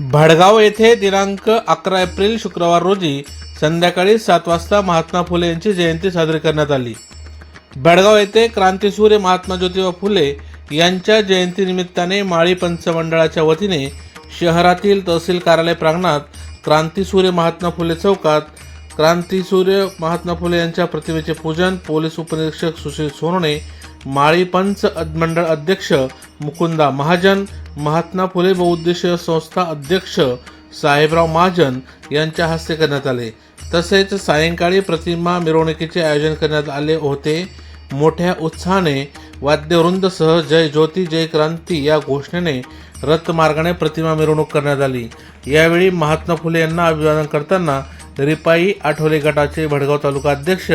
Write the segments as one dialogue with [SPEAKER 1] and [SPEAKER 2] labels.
[SPEAKER 1] भडगाव येथे दिनांक अकरा एप्रिल शुक्रवार रोजी संध्याकाळी सात वाजता महात्मा फुले यांची जयंती साजरी करण्यात आली. भडगाव येथे क्रांतीसूर्य महात्मा ज्योतिबा फुले यांच्या जयंतीनिमित्ताने माळी पंचमंडळाच्या वतीने शहरातील तहसील कार्यालय प्रांगणात क्रांतीसूर्य महात्मा फुले चौकात क्रांतीसूर्य महात्मा फुले यांच्या प्रतिमेचे पूजन पोलीस उपनिरीक्षक सुशील सोनवणे माळी पंच मंडळ अध्यक्ष मुकुंदा महाजन महात्मा फुले बहुउद्देशीय संस्था अध्यक्ष साहेबराव महाजन यांच्या हस्ते करण्यात आले. तसेच सायंकाळी प्रतिमा मिरवणुकीचे आयोजन करण्यात आले होते. मोठ्या उत्साहाने वाद्यवृंदसह जय ज्योती जय क्रांती या घोषणेने रथमार्गाने प्रतिमा मिरवणूक करण्यात आली. यावेळी महात्मा फुले यांना अभिवादन करताना रिपाई आठवले गटाचे भडगाव तालुका अध्यक्ष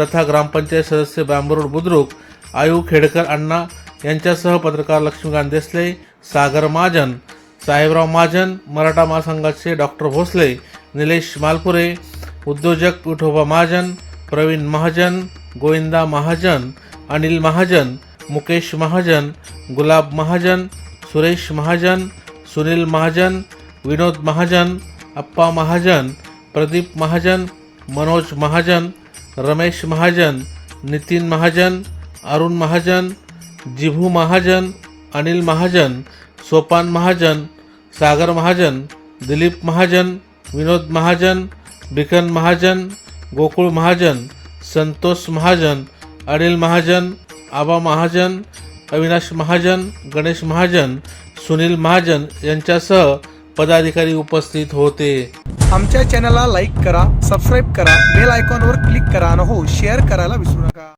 [SPEAKER 1] तथा ग्रामपंचायत सदस्य बांबरूड बुद्रुक आयु खेडकर अण्णा यांच्यासह पत्रकार लक्ष्मीकांत देसले सागर महाजन साहेबराव महाजन मराठा महासंघाचे डॉक्टर भोसले निलेश मालपुरे उद्योजक विठोबा महाजन प्रवीण महाजन गोविंदा महाजन अनिल महाजन मुकेश महाजन गुलाब महाजन सुरेश महाजन सुनील महाजन विनोद महाजन अप्पा महाजन प्रदीप महाजन मनोज महाजन रमेश महाजन नितीन महाजन अरुण महाजन जिभू महाजन अनिल महाजन सोपान महाजन सागर महाजन दिलीप महाजन विनोद महाजन बिकन महाजन गोकुळ महाजन संतोष महाजन अनिल महाजन आबा महाजन अविनाश महाजन गणेश महाजन सुनील महाजन यांच्यासह पदाधिकारी उपस्थित होते.
[SPEAKER 2] आमच्या चॅनलला लाईक करा सबस्क्राईब करा बेल आयकॉनवर क्लिक करा आणि हो शेअर करायला विसरू नका.